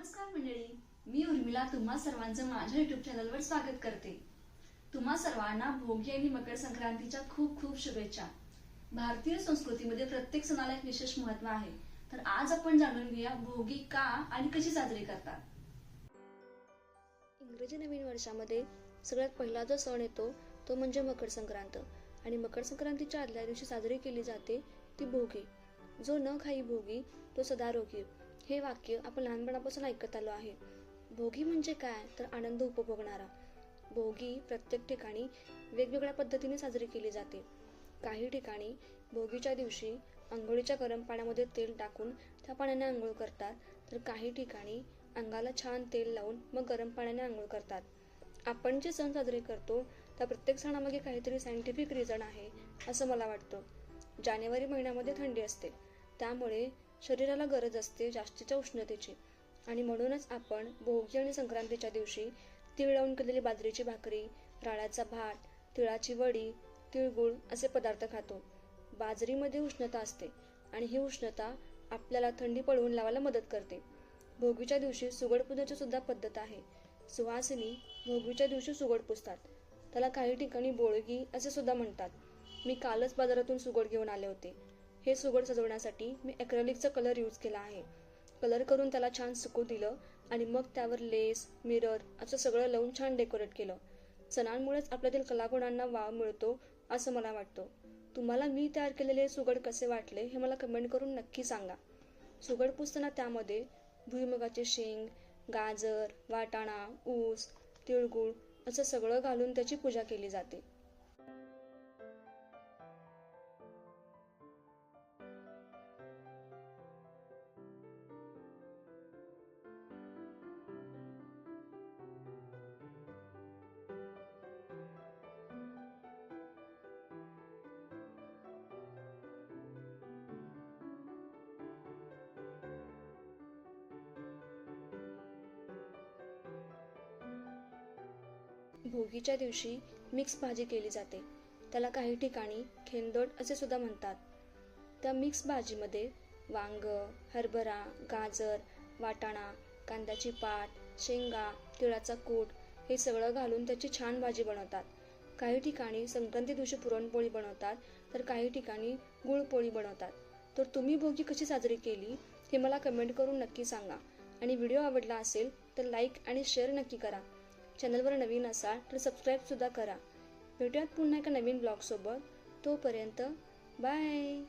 नमस्कार मंडळी मी उर्मिला तुम्हा सर्वांचं माझ्या युट्यूब चॅनलवर स्वागत करते. तुम्हा सर्वांना भोगी आणि मकर संक्रांतीच्या खूप खूप शुभेच्छा. भारतीय संस्कृतीमध्ये प्रत्येक सणाला एक विशेष महत्त्व आहे. तर आज आपण जाणून घेऊया भोगी का आणि कशी साजरी करतात. इंग्रजी नवीन वर्षामध्ये सगळ्यात पहिला जो सण येतो तो म्हणजे मकर संक्रांत. आणि मकर संक्रांतीच्या आदल्या दिवशी साजरी केली जाते ती भोगी. जो न खाई भोगी तो सदा रोगी. हे वाक्य आपण लहानपणापासून ऐकत आलो आहे. भोगी म्हणजे काय? तर आनंद उपभोगणारा. भोगी प्रत्येक ठिकाणी वेगवेगळ्या पद्धतीने साजरी केली जाते. काही ठिकाणी भोगीच्या दिवशी आंघोळीच्या गरम पाण्यामध्ये तेल टाकून त्या पाण्याने आंघोळ करतात. तर काही ठिकाणी अंगाला छान तेल लावून मग गरम पाण्याने आंघोळ करतात. आपण जे सण साजरे करतो त्या प्रत्येक सणामागे काहीतरी सायंटिफिक रिझन आहे असं मला वाटतं. जानेवारी महिन्यामध्ये थंडी असते. त्यामुळे शरीराला गरज असते जास्तीच्या उष्णतेची. आणि म्हणूनच आपण भोगी आणि संक्रांतीच्या दिवशी तीळ लावून केलेली बाजरीची भाकरी राळाचा भात तिळाची वडी तिळगुळ असे पदार्थ खातो. बाजरीमध्ये उष्णता असते आणि ही उष्णता आपल्याला थंडी पळवून लावायला मदत करते. भोगीच्या दिवशी सुगड पुजाची सुद्धा पद्धत आहे. सुवासिनी भोगीच्या दिवशी सुगड पुजतात त्याला काही ठिकाणी बोळगी असे सुद्धा म्हणतात. मी कालच बाजारातून सुगड घेऊन आले होते. हे सुगड सजवण्यासाठी मी ॲक्रेलिकचा कलर यूज केला आहे. कलर करून त्याला छान सुकू दिलं आणि मग त्यावर लेस मिरर असं सगळं लावून छान डेकोरेट केलं. सणांमुळेच आपल्यातील कलागुणांना वाव मिळतो असं मला वाटतं. तुम्हाला मी तयार केलेले सुगड कसे वाटले हे मला कमेंट करून नक्की सांगा. सुगड पुसताना त्यामध्ये भुईमुगाचे शेंग गाजर वाटाणा ऊस तिळगुळ असं सगळं घालून त्याची पूजा केली जाते. भोगीच्या दिवशी मिक्स भाजी केली जाते. त्याला काही ठिकाणी खेंदोट असे सुद्धा म्हणतात. त्या मिक्स भाजीमध्ये वांग हरभरा गाजर वाटाणा कांद्याची पाट शेंगा तिळाचा कूट हे सगळं घालून त्याची छान भाजी बनवतात. काही ठिकाणी संक्रांती दिवशी पुरणपोळी बनवतात तर काही ठिकाणी गुळपोळी बनवतात. तर तुम्ही भोगी कशी साजरी केली हे मला कमेंट करून नक्की सांगा. आणि व्हिडिओ आवडला असेल तर लाईक आणि शेअर नक्की करा. चॅनलवर नवीन असाल तर सबस्क्राईबसुद्धा करा. भेटूयात पुन्हा एका नवीन ब्लॉगसोबत तोपर्यंत बाय